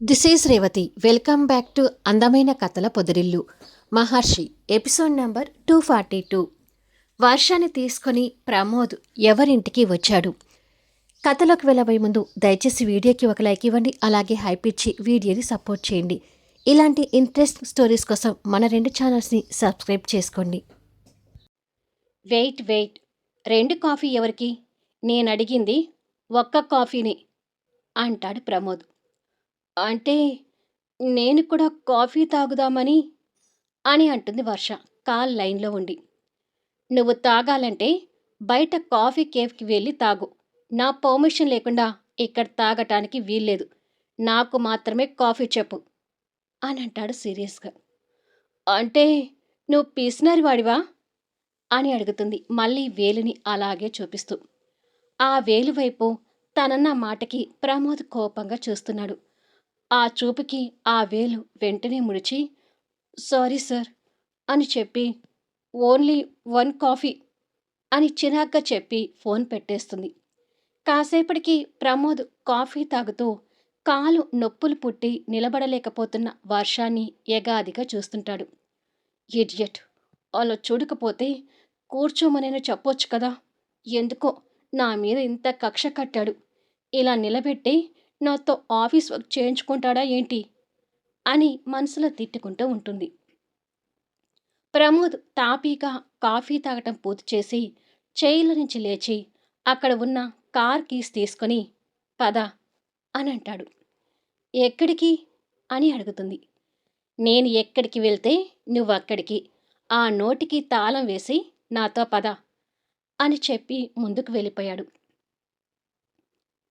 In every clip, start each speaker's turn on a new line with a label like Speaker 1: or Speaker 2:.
Speaker 1: This is Revathi welcome back to అందమైన కథల పొదరిల్లు Maharshi episode number two forty two వర్షాన్ని తీసుకొని ప్రమోద్ ఎవరింటికి వచ్చాడు కథలోకి వెళ్ళబోయే ముందు దయచేసి వీడియోకి ఒక లైక్ ఇవ్వండి అలాగే హైప్ ఇచ్చి వీడియోని సపోర్ట్ చేయండి. ఇలాంటి ఇంట్రెస్ట్ స్టోరీస్ కోసం మన రెండు ఛానల్స్ని సబ్స్క్రైబ్ చేసుకోండి. వెయిట్ వెయిట్ రెండు కాఫీ ఎవరికి? నేను అడిగింది ఒక్క కాఫీని అంటాడు ప్రమోద్. అంటే నేను కూడా కాఫీ తాగుదామని అని అంటుంది వర్ష కాల్ లైన్లో ఉండి. నువ్వు తాగాలంటే బయట కాఫీ కేఫ్కి వెళ్ళి తాగు. నా పర్మిషన్ లేకుండా ఇక్కడ తాగటానికి వీల్లేదు. నాకు మాత్రమే కాఫీ చెప్పు అని అంటాడు సీరియస్గా. అంటే నువ్వు పిసినారి వాడివా? అని అడుగుతుంది మళ్ళీ వేలుని అలాగే చూపిస్తూ. ఆ వేలు వైపు తనన్న మాటకి ప్రమోద్ కోపంగా చూస్తున్నాడు. ఆ చూపుకి ఆ వేలు వెంటనే ముడిచి సారీ సార్ అని చెప్పి ఓన్లీ వన్ కాఫీ అని చిరాగ్గా చెప్పి ఫోన్ పెట్టేస్తుంది. కాసేపటికి ప్రమోద్ కాఫీ తాగుతూ కాలు నొప్పులు పుట్టి నిలబడలేకపోతున్న వర్షాన్ని ఎగాదిగా చూస్తుంటాడు. ఇడియట్! అలా చూడకపోతే కూర్చోమనైనా చెప్పొచ్చు కదా! ఎందుకో నా మీద ఇంత కక్ష కట్టాడు. ఇలా నిలబెట్టి నాతో ఆఫీస్ వర్క్ చేయించుకుంటాడా ఏంటి? అని మనసులో తిట్టుకుంటూ ఉంటుంది. ప్రమోద్ తాపీగా కాఫీ తాగటం పూర్తి చేసి చైర్ల నుంచి లేచి అక్కడ ఉన్న కార్ కీస్ తీసుకొని పద అని అంటాడు. ఎక్కడికి? అని అడుగుతుంది. నేను ఎక్కడికి వెళ్తే నువ్వు అక్కడికి. ఆ నోటికి తాళం వేసి నాతో పద అని చెప్పి ముందుకు వెళ్ళిపోయాడు.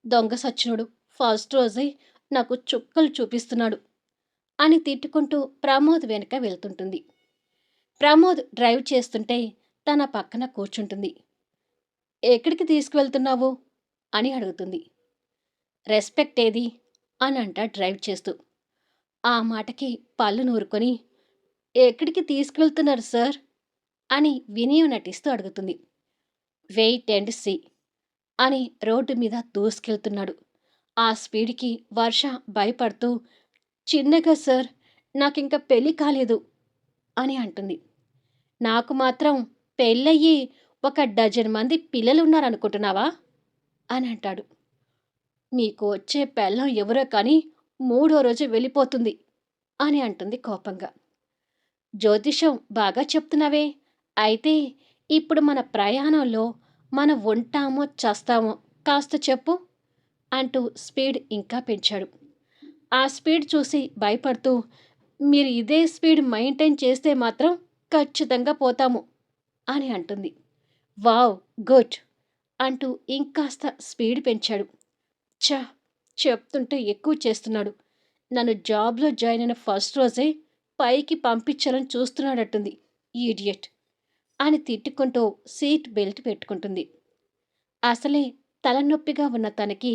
Speaker 1: దొంగ సచ్చునుడు. ఫస్ట్ రోజే నాకు చుక్కలు చూపిస్తున్నాడు అని తిట్టుకుంటూ ప్రమోద్ వెనుక వెళ్తుంటుంది. ప్రమోద్ డ్రైవ్ చేస్తుంటే తన పక్కన కూర్చుంటుంది. ఎక్కడికి తీసుకువెళ్తున్నావు? అని అడుగుతుంది. రెస్పెక్ట్ ఏది? అని అంట డ్రైవ్ చేస్తూ. ఆ మాటకి పళ్ళు నూరుకొని ఎక్కడికి తీసుకువెళ్తున్నారు సార్? అని వినయం నటిస్తూ అడుగుతుంది. వెయిట్ అండ్ సి అని రోడ్డు మీద దూసుకెళ్తున్నాడు. ఆ స్పీడ్కి వర్ష భయపడుతూ చిన్నగా సార్ నాకింక పెళ్ళి కాలేదు అని అంటుంది. నాకు మాత్రం పెళ్ళయ్యి ఒక డజన్ మంది పిల్లలు ఉన్నారనుకుంటున్నావా అని అంటాడు. మీకు వచ్చే పెళ్ళం ఎవరో కానీ మూడో రోజు వెళ్ళిపోతుంది అని అంటుంది కోపంగా. జ్యోతిషం బాగా చెప్తున్నావే అయితే ఇప్పుడు మన ప్రయాణంలో మనం ఉంటామో చస్తామో కాస్త చెప్పు. అంటూ స్పీడ్ ఇంకా పెంచాడు. ఆ స్పీడ్ చూసి భయపడుతూ మీరు ఇదే స్పీడ్ మెయింటైన్ చేస్తే మాత్రం ఖచ్చితంగా పోతాము అని అంటుంది. వావ్ గుడ్ అంటూ ఇంకాస్త స్పీడ్ పెంచాడు. చా చెప్తుంటే ఎక్కువ చేస్తున్నాడు. నన్ను జాబ్లో జాయిన్ అయిన ఫస్ట్ రోజే పైకి పంపించాలని చూస్తున్నాడట్టుంది ఈడియట్ అని తిట్టుకుంటూ సీట్ బెల్ట్ పెట్టుకుంటుంది. అసలే తలనొప్పిగా ఉన్న తనకి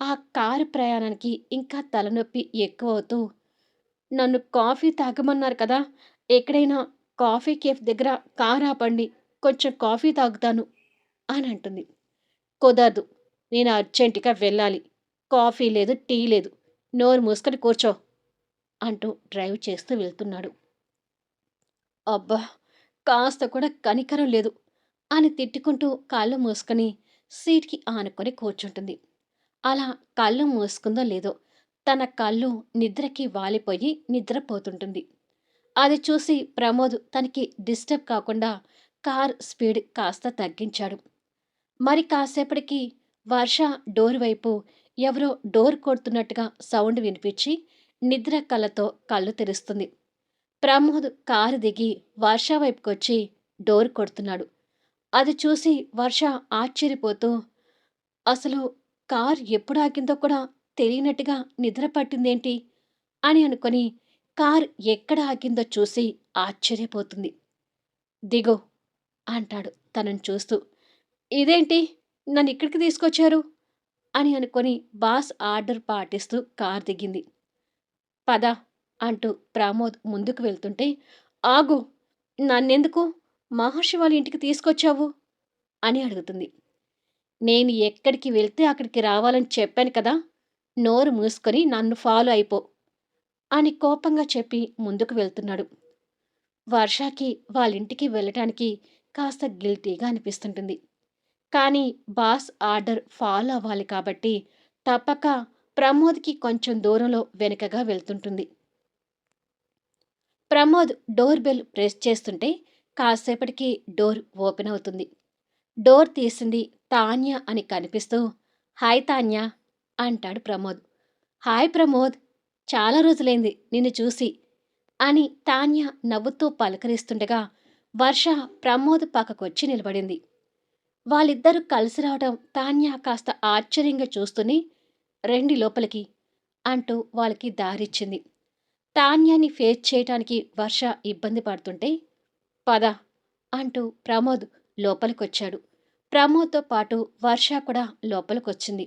Speaker 1: ఆ కారు ప్రయాణానికి ఇంకా తలనొప్పి ఎక్కువ అవుతూ నన్ను కాఫీ తాగమన్నారు కదా ఎక్కడైనా కాఫీ కేఫ్ దగ్గర కారు ఆపండి కొంచెం కాఫీ తాగుతాను అని అంటుంది. కుదరదు నేను అర్జెంటుగా వెళ్ళాలి కాఫీ లేదు టీ లేదు నోరు మూసుకొని కూర్చో అంటూ డ్రైవ్ చేస్తూ వెళ్తున్నాడు. అబ్బా కాస్త కూడా కనికరం లేదు అని తిట్టుకుంటూ కాళ్ళు మూసుకొని సీట్కి ఆనుకొని కూర్చుంటుంది. అలా కళ్ళు మూసుకుందో లేదో తన కళ్ళు నిద్రకి వాలిపోయి నిద్రపోతుంటుంది. అది చూసి ప్రమోద్ తనకి డిస్టర్బ్ కాకుండా కార్ స్పీడ్ కాస్త తగ్గించాడు. మరి కాసేపటికి వర్ష డోర్ వైపు ఎవరో డోర్ కొడుతున్నట్టుగా సౌండ్ వినిపించి నిద్ర కళ్ళతో కళ్ళు తెరుస్తుంది. ప్రమోద్ కారు దిగి వర్ష వైపుకొచ్చి డోర్ కొడుతున్నాడు. అది చూసి వర్ష ఆశ్చర్యపోతూ అసలు కార్ ఎప్పుడు ఆగిందో కూడా తెలియనట్టుగా నిద్ర పట్టిందేంటి? అని అనుకొని కార్ ఎక్కడ ఆగిందో చూసి ఆశ్చర్యపోతుంది. దిగో అంటాడు తనని చూస్తూ. ఇదేంటి? నన్ను ఇక్కడికి తీసుకొచ్చారు? అని అనుకొని బాస్ ఆర్డర్ పాటిస్తూ కార్ దిగింది. పద అంటూ ప్రమోద్ ముందుకు వెళ్తుంటే ఆగు నన్నెందుకు? మహర్షి వాళ్ళ ఇంటికి తీసుకొచ్చావు? అని అడుగుతుంది. నేను ఎక్కడికి వెళ్తే అక్కడికి రావాలని చెప్పాను కదా నోరు మూసుకొని నన్ను ఫాలో అయిపో అని కోపంగా చెప్పి ముందుకు వెళ్తున్నాడు. వర్షాకి వాళ్ళింటికి వెళ్ళటానికి కాస్త గిల్టీగా అనిపిస్తుంటుంది. కానీ బాస్ ఆర్డర్ ఫాలో అవ్వాలి కాబట్టి తప్పక ప్రమోద్కి కొంచెం దూరంలో వెనుకగా వెళ్తుంటుంది. ప్రమోద్ డోర్ బెల్ ప్రెస్ చేస్తుంటే కాసేపటికి డోర్ ఓపెన్ అవుతుంది. డోర్ తీసింది తాన్య అని కనిపిస్తూ హాయ్ తాన్య అంటాడు ప్రమోద్. హాయ్ ప్రమోద్ చాలా రోజులైంది నిన్ను చూసి అని తాన్య నవ్వుతూ పలకరిస్తుండగా వర్ష ప్రమోద్ పక్కకొచ్చి నిలబడింది. వాళ్ళిద్దరూ కలిసి రావడం తాన్య కాస్త ఆశ్చర్యంగా చూస్తూనే రెండి లోపలికి అంటూ వాళ్ళకి దారిచ్చింది. తాన్యాన్ని ఫేస్ చేయటానికి వర్ష ఇబ్బంది పడుతుంటే పద అంటూ ప్రమోద్ లోపలికొచ్చాడు. ప్రమోద్తో పాటు వర్ష కూడా లోపలికొచ్చింది.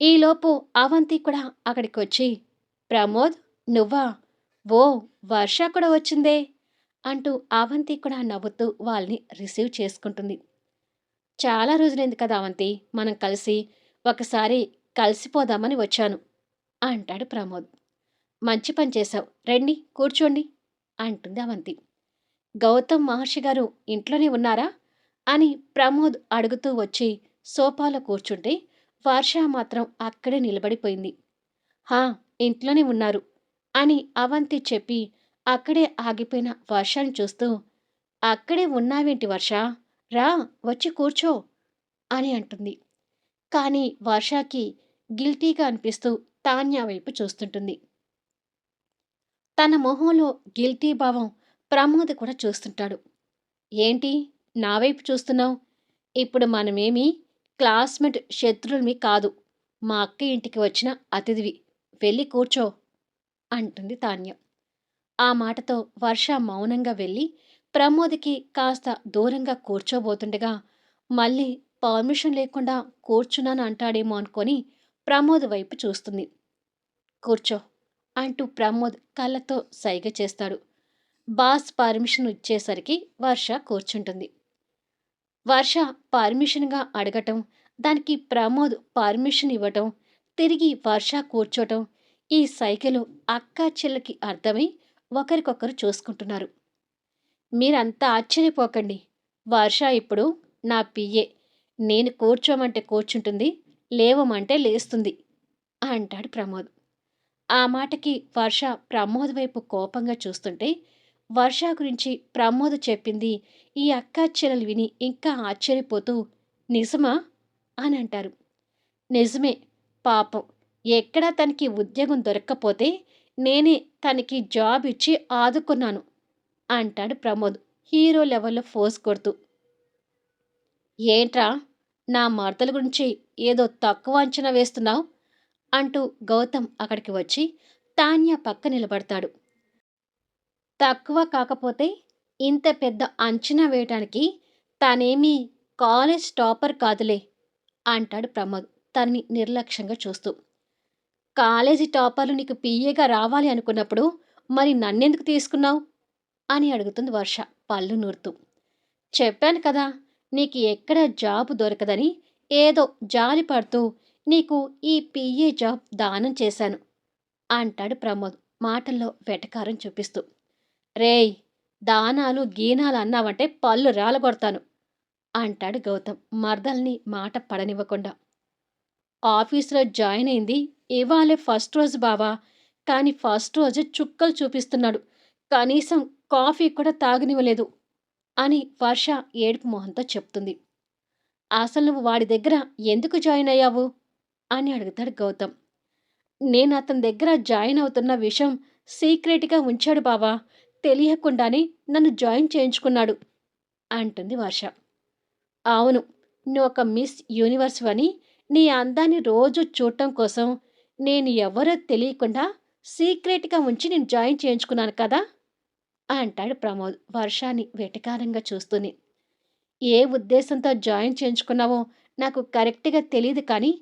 Speaker 1: ఈలోపు అవంతి కూడా అక్కడికి వచ్చి ప్రమోద్ నువ్వా? ఓ వర్ష కూడా వచ్చిందే? అంటూ అవంతి కూడా నవ్వుతూ వాళ్ళని రిసీవ్ చేసుకుంటుంది. చాలా రోజులైంది కదా అవంతి మనం కలిసి ఒకసారి కలిసిపోదామని వచ్చాను అంటాడు ప్రమోద్. మంచి పని చేశావు. రండి కూర్చోండి అంటుంది అవంతి. గౌతమ్ మహర్షి గారు ఇంట్లోనే ఉన్నారా? అని ప్రమోద్ అడుగుతూ వచ్చి సోఫాలో కూర్చుంటే వర్ష మాత్రం అక్కడే నిలబడిపోయింది. హా ఇంట్లోనే ఉన్నారు అని అవంతి చెప్పి అక్కడే ఆగిపోయిన వర్షాన్ని చూస్తూ అక్కడే ఉన్నావేంటి వర్ష? రా వచ్చి కూర్చో అని అంటుంది. కానీ వర్షాకి గిల్టీగా అనిపిస్తూ తాన్యా వైపు చూస్తుంటుంది. తన మొహంలో గిల్టీ భావం ప్రమోద్ కూడా చూస్తుంటాడు. ఏంటి? నా వైపు చూస్తున్నావు? ఇప్పుడు మనమేమి క్లాస్మేట్ శత్రువులమి కాదు. మా అక్క ఇంటికి వచ్చిన అతిథివి. వెళ్ళి కూర్చో అంటుంది తాన్య. ఆ మాటతో వర్ష మౌనంగా వెళ్ళి ప్రమోద్కి కాస్త దూరంగా కూర్చోబోతుండగా మళ్ళీ పర్మిషన్ లేకుండా కూర్చున్నాను అంటాడేమో అనుకొని ప్రమోద్ వైపు చూస్తుంది. కూర్చో అంటూ ప్రమోద్ కళ్ళతో సైగ చేస్తాడు. బాస్ పర్మిషన్ ఇచ్చేసరికి వర్ష కూర్చుంటుంది. వర్ష పర్మిషన్గా అడగటం దానికి ప్రమోద్ పర్మిషన్ ఇవ్వటం తిరిగి వర్ష కూర్చోటం ఈ సైకిలు అక్కా చెల్లకి అర్థమై ఒకరికొకరు చూసుకుంటున్నారు. మీరంతా ఆశ్చర్యపోకండి. వర్ష ఇప్పుడు నా పియ్యే నేను కూర్చోమంటే కూర్చుంటుంది లేవమంటే లేస్తుంది అంటాడు ప్రమోద్. ఆ మాటకి వర్ష ప్రమోద్ వైపు కోపంగా చూస్తుంటే వర్ష గురించి ప్రమోద్ చెప్పింది. ఈ అక్క చెల్లెలు విని ఇంకా ఆశ్చర్యపోతూ నిజమా? అని అంటారు. నిజమే. పాపం. ఎక్కడా తనకి ఉద్యోగం దొరక్కపోతే నేనే తనకి జాబ్ ఇచ్చి ఆదుకున్నాను అంటాడు ప్రమోద్ హీరో లెవెల్లో ఫోర్స్ కొడుతూ. ఏంట్రా? నా మర్తల గురించి ఏదో తక్కువ అంచనా వేస్తున్నావు? అంటూ గౌతమ్ అక్కడికి వచ్చి తాన్య పక్క నిలబడతాడు. తక్కువ కాకపోతే ఇంత పెద్ద అంచనా వేయటానికి తనేమీ కాలేజ్ టాపర్ కాదులే అంటాడు ప్రమోద్ తనని నిర్లక్ష్యంగా చూస్తూ. కాలేజీ టాపర్లు నీకు పిఏగా రావాలి అనుకున్నప్పుడు మరి నన్నెందుకు తీసుకున్నావు? అని అడుగుతుంది వర్ష పళ్ళు నూరుతూ. చెప్పాను కదా నీకు ఎక్కడ జాబ్ దొరకదని ఏదో జాలి పడుతూ నీకు ఈ పిఏ జాబ్ దానం చేశాను అంటాడు ప్రమోద్ మాటల్లో వెటకారం చూపిస్తూ. రేయ్ దానాలు గీనాలు అన్నావంటే పళ్ళు రాలగొడతాను అంటాడు గౌతమ్ మర్దల్ని మాట పడనివ్వకుండా. ఆఫీసులో జాయిన్ అయింది. ఇవాళే ఫస్ట్ రోజు బావా. కానీ ఫస్ట్ రోజు చుక్కలు చూపిస్తున్నాడు. కనీసం కాఫీ కూడా తాగనివ్వలేదు అని వర్ష ఏడుపు మొహంతో చెప్తుంది. అసలు నువ్వు వాడి దగ్గర ఎందుకు జాయిన్ అయ్యావు? అని అడుగుతాడు గౌతమ్. నేను అతని దగ్గర జాయిన్ అవుతున్న విషయం సీక్రెట్గా ఉంచాడు బావా. తెలియకుండానే నన్ను జాయిన్ చేయించుకున్నాడు అంటుంది వర్ష. అవును నువ్వు ఒక మిస్ యూనివర్స్ అని నీ అందాన్ని రోజు చూడటం కోసం నేను ఎవరో తెలియకుండా సీక్రెట్గా ఉంచి నేను జాయిన్ చేయించుకున్నాను కదా? అంటాడు ప్రమోద్ వర్షాన్ని వెటకారంగా చూస్తూనే. ఏ ఉద్దేశంతో జాయిన్ చేయించుకున్నావో నాకు కరెక్ట్గా తెలియదు కానీ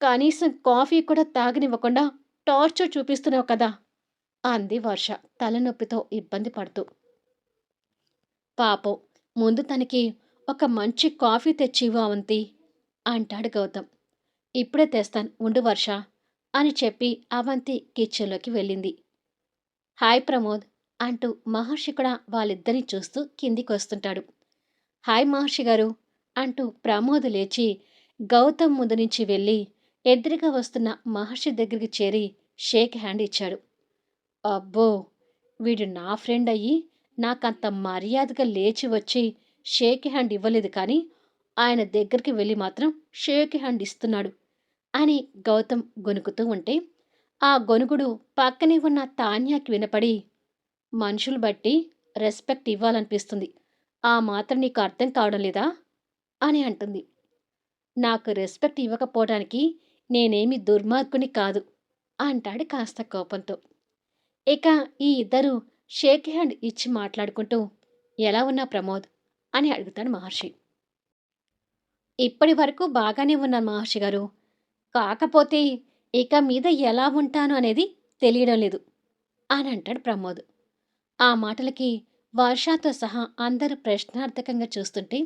Speaker 1: కనీసం కాఫీ కూడా తాగనివ్వకుండా టార్చర్ చూపిస్తున్నావు కదా? అంది వర్ష తలనొప్పితో ఇబ్బంది పడుతూ. పాపం ముందు తనకి ఒక మంచి కాఫీ తెచ్చివ్వు అవంతి అంటాడు గౌతమ్. ఇప్పుడే తెస్తాను ఉండు వర్ష అని చెప్పి అవంతి కిచెన్లోకి వెళ్ళింది. హాయ్ ప్రమోద్ అంటూ మహర్షి కూడా వాళ్ళిద్దరిని చూస్తూ కిందికి వస్తుంటాడు హాయ్ మహర్షి గారు అంటూ ప్రమోద్ లేచి గౌతమ్ ముందు నుంచి వెళ్ళి ఎదురుగా వస్తున్న మహర్షి దగ్గరికి చేరి షేక్ హ్యాండ్ ఇచ్చాడు. అబ్బో! వీడు నా ఫ్రెండ్ అయ్యి నాకంత మర్యాదగా లేచి వచ్చి షేక్ హ్యాండ్ ఇవ్వలేదు కానీ ఆయన దగ్గరికి వెళ్ళి మాత్రం షేక్ హ్యాండ్ ఇస్తున్నాడు అని గౌతమ్ గొనుకుతూ ఉంటే ఆ గొనుగుడు పక్కనే ఉన్న తాన్యాకి వినపడి మనుషులు బట్టి రెస్పెక్ట్ ఇవ్వాలనిపిస్తుంది. ఆ మాత్రం నీకు అర్థం కావడం లేదా? అని అంటుంది. నాకు రెస్పెక్ట్ ఇవ్వకపోవడానికి నేనేమి దుర్మార్గుని కాదు అంటాడు కాస్త కోపంతో. ఇక ఈ ఇద్దరు షేక్ హ్యాండ్ ఇచ్చి మాట్లాడుకుంటూ ఎలా ఉన్నా ప్రమోద్ అని అడుగుతాడు మహర్షి. ఇప్పటి వరకు బాగానే ఉన్నాను మహర్షి గారు. కాకపోతే ఇక మీద ఎలా ఉంటాను అనేది తెలియడం లేదు అని అంటాడు ప్రమోద్. ఆ మాటలకి వర్షాతో సహా అందరూ ప్రశ్నార్థకంగా చూస్తుంటే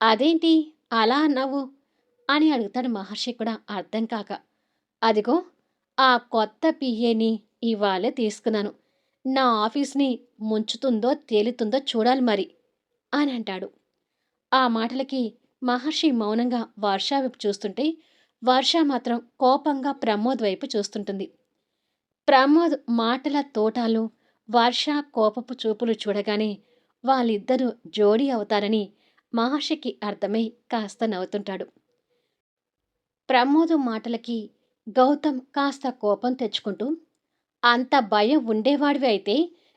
Speaker 1: అదేంటి అలా అన్నావు? అని అడుగుతాడు మహర్షి కూడా అర్థం కాక అదిగో ఆ కొత్త పిఏని ఇవాళే తీసుకున్నాను. నా ఆఫీస్ని ముంచుతుందో తేలుతుందో చూడాలి మరి అని అంటాడు. ఆ మాటలకి మహర్షి మౌనంగా వర్ష వైపు చూస్తుంటే వర్ష మాత్రం కోపంగా ప్రమోద్ వైపు చూస్తుంటుంది. ప్రమోద్ మాటల తోటాలు వర్ష కోపపు చూపులు చూడగానే వాళ్ళిద్దరూ జోడీ అవుతారని మహర్షికి అర్థమై కాస్త నవ్వుతుంటాడు. ప్రమోదు మాటలకి గౌతమ్ కాస్త కోపం తెచ్చుకుంటూ అంత భయం ఉండేవాడివి అయితే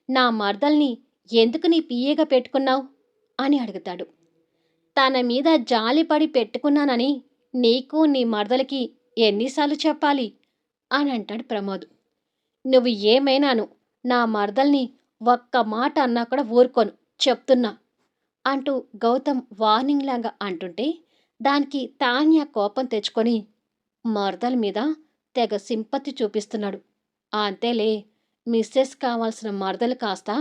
Speaker 1: నా మర్దల్ని ఎందుకు నీ పియ్యగా పెట్టుకున్నావు? అని అడుగుతాడు. తన మీద జాలిపడి పెట్టుకున్నానని నీకు నీ మరదలకి ఎన్నిసార్లు చెప్పాలి? అని అంటాడు ప్రమోద్. నువ్వు ఏమైనాను నా మరదల్ని ఒక్క మాట అన్నా కూడా ఊరుకోను చెప్తున్నా అంటూ గౌతమ్ వార్నింగ్ లాగా అంటుంటే దానికి తాన్య కోపం తెచ్చుకొని మరదల మీద తెగ సింపతి చూపిస్తున్నాడు. అంతేలే. మిస్సెస్ కావాల్సిన మరదలు కాస్త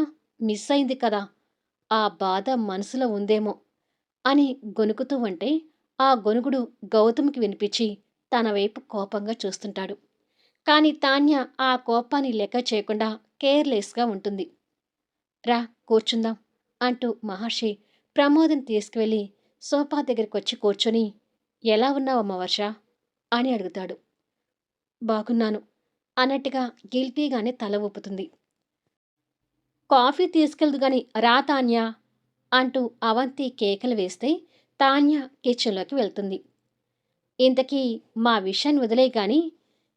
Speaker 1: మిస్ అయింది కదా. ఆ బాధ మనసులో ఉందేమో అని గొనుకుతూ ఉంటే ఆ గొనుగుడు గౌతమ్కి వినిపించి తన వైపు కోపంగా చూస్తుంటాడు. కానీ తాన్య ఆ కోపాన్ని లెక్క చేయకుండా కేర్లెస్గా ఉంటుంది. రా కూర్చుందాం అంటూ మహర్షి ప్రమోద్ని తీసుకువెళ్ళి సోఫా దగ్గరికి వచ్చి కూర్చొని ఎలా ఉన్నావమ్మ వర్ష? అని అడుగుతాడు. బాగున్నాను. అన్నట్టుగా గిల్టీగానే తల ఊపుతుంది. కాఫీ తీసుకెళ్దు గాని రా తాన్య అంటూ అవంతి కేకలు వేస్తే తాన్య కిచెన్లోకి వెళ్తుంది. ఇంతకీ మా విషయాన్ని వదిలే కానీ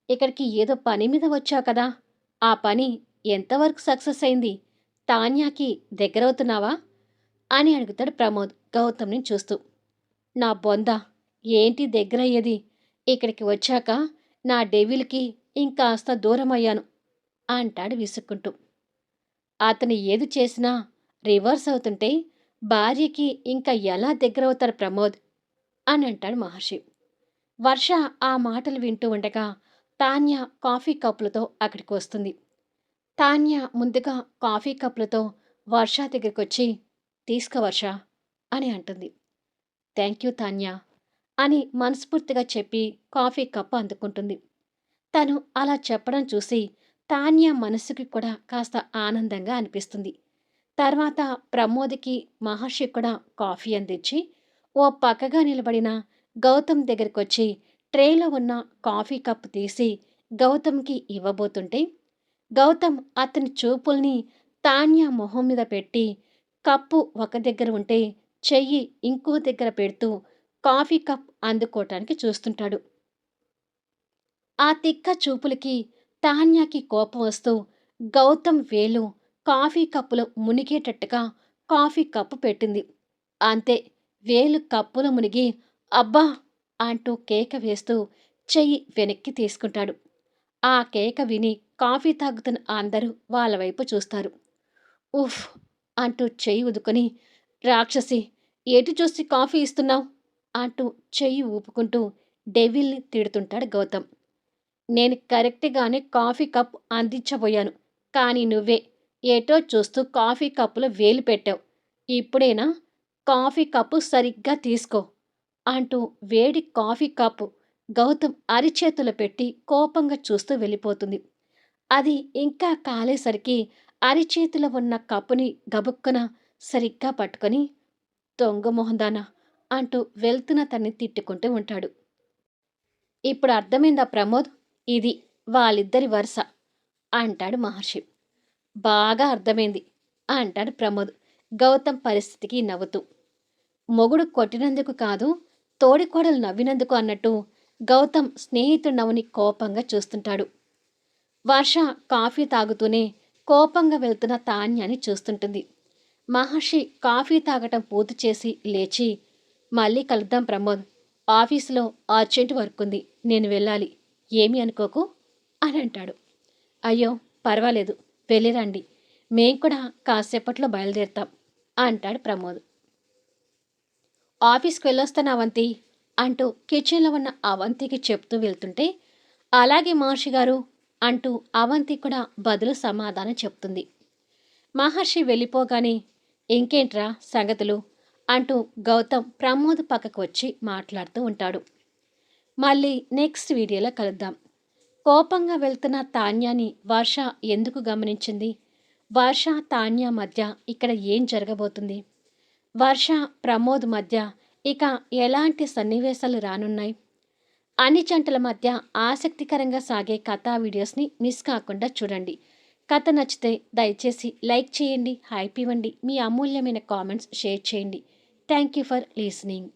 Speaker 1: ఇక్కడికి ఏదో పని మీద వచ్చావు కదా ఆ పని ఎంతవరకు సక్సెస్ అయింది తాన్యాకి దగ్గరవుతున్నావా అని అడుగుతాడు ప్రమోద్ గౌతమ్ని చూస్తూ. నా బొంద ఏంటి దగ్గరయ్యేది ఇక్కడికి వచ్చాక నా డెవిల్కి ఇంకాస్త దూరమయ్యాను అంటాడు విసుక్కుంటూ. అతను ఏది చేసినా రివర్స్ అవుతుంటే భార్యకి ఇంకా ఎలా దగ్గరవుతారు ప్రమోద్? అని అంటాడు మహర్షి. వర్ష ఆ మాటలు వింటూ ఉండగా తాన్య కాఫీ కప్పులతో అక్కడికి వస్తుంది. తాన్య ముందుగా కాఫీ కప్పులతో వర్ష దగ్గరికి వచ్చి తీసుకో వర్ష అని అంటుంది. థ్యాంక్ యూ తాన్య అని మనస్ఫూర్తిగా చెప్పి కాఫీ కప్పు అందుకుంటుంది. తను అలా చెప్పడం చూసి తాన్య మనసుకి కూడా కాస్త ఆనందంగా అనిపిస్తుంది. తర్వాత ప్రమోద్కి మహర్షి కూడా కాఫీ అందించి ఓ పక్కగా నిలబడిన గౌతమ్ దగ్గరకొచ్చి ట్రేలో ఉన్న కాఫీ కప్ తీసి గౌతమ్కి ఇవ్వబోతుంటే గౌతమ్ అతని చూపుల్ని తాన్య మొహం మీద పెట్టి కప్పు ఒక దగ్గర ఉంటే చెయ్యి ఇంకో దగ్గర పెడుతూ కాఫీ కప్ అందుకోవటానికి చూస్తుంటాడు. ఆ తిక్క చూపులకి తాన్యాకి కోపం వస్తూ గౌతమ్ వేలు కాఫీ కప్పులో మునిగేటట్టుగా కాఫీ కప్పు పెట్టింది. అంతే వేలు కప్పులో మునిగి అబ్బా అంటూ కేక వేస్తూ చెయ్యి వెనక్కి తీసుకుంటాడు. ఆ కేక విని కాఫీ తాగుతున్న అందరూ వాళ్ళ వైపు చూస్తారు. ఉఫ్ అంటూ చెయ్యి ఉదుకొని రాక్షసి ఎటు చూసి కాఫీ ఇస్తున్నావు? అంటూ చెయ్యి ఊపుకుంటూ డెవిల్ని తిడుతుంటాడు గౌతమ్. నేను కరెక్ట్గానే కాఫీ కప్ అందించబోయాను. కానీ నువ్వే ఏటో చూస్తూ కాఫీ కప్పులో వేలు పెట్టావు. ఇప్పుడైనా? కాఫీ కప్పు సరిగ్గా తీసుకో అంటూ వేడి కాఫీ కప్పు గౌతమ్ అరిచేతులు పెట్టి కోపంగా చూస్తూ వెళ్ళిపోతుంది. అది ఇంకా కాలేసరికి అరిచేతిలో ఉన్న కప్పుని గబుక్కున సరిగ్గా పట్టుకొని దొంగమోహందానా అంటూ వెళ్తున్న తన్ని తిట్టుకుంటూ ఉంటాడు. ఇప్పుడు అర్థమైందా ప్రమోద్? ఇది వాళ్ళిద్దరి వరుస అంటాడు మహర్షి. బాగా అర్థమైంది అంటాడు ప్రమోద్. గౌతమ్ పరిస్థితికి నవ్వుతూ. మొగుడు కొట్టినందుకు కాదు తోడికోడలు నవ్వినందుకు అన్నట్టు గౌతమ్ స్నేహితుడు నవ్వుని కోపంగా చూస్తుంటాడు. వర్ష కాఫీ తాగుతూనే కోపంగా వెళ్తున్న తాన్యాన్ని చూస్తుంటుంది. మహర్షి కాఫీ తాగటం పూర్తి చేసి లేచి మళ్ళీ కలుద్దాం ప్రమోద్. ఆఫీసులో అర్జెంట్ వర్క్ ఉంది. నేను వెళ్ళాలి. ఏమీ అనుకోకు అని అంటాడు. అయ్యో పర్వాలేదు వెళ్ళిరండి. మేం కూడా కాసేపట్లో బయలుదేరుతాం అంటాడు ప్రమోద్. ఆఫీస్కి వెళ్ళొస్తాను అవంతి అంటూ కిచెన్లో ఉన్న అవంతికి చెప్తూ వెళ్తుంటే అలాగే మహర్షి గారు అంటూ అవంతి కూడా బదులు సమాధానం చెప్తుంది. మహర్షి వెళ్ళిపోగానే ఇంకేంట్రా సంగతులు? అంటూ గౌతమ్ ప్రమోద్ పక్కకు వచ్చి మాట్లాడుతూ ఉంటాడు. మళ్ళీ నెక్స్ట్ వీడియోలో కలుద్దాం. కోపంగా వెళ్తున్న తాన్యాని వర్ష ఎందుకు గమనించింది? వర్ష తాన్య మధ్య ఇక్కడ ఏం జరగబోతుంది? వర్ష ప్రమోద్ మధ్య ఇక ఎలాంటి సన్నివేశాలు రానున్నాయి? అన్ని జంటల మధ్య ఆసక్తికరంగా సాగే కథా వీడియోస్ని మిస్ కాకుండా చూడండి. కథ నచ్చితే దయచేసి లైక్ చేయండి హైప్ ఇవ్వండి మీ అమూల్యమైన కామెంట్స్ షేర్ చేయండి. Thank you for listening.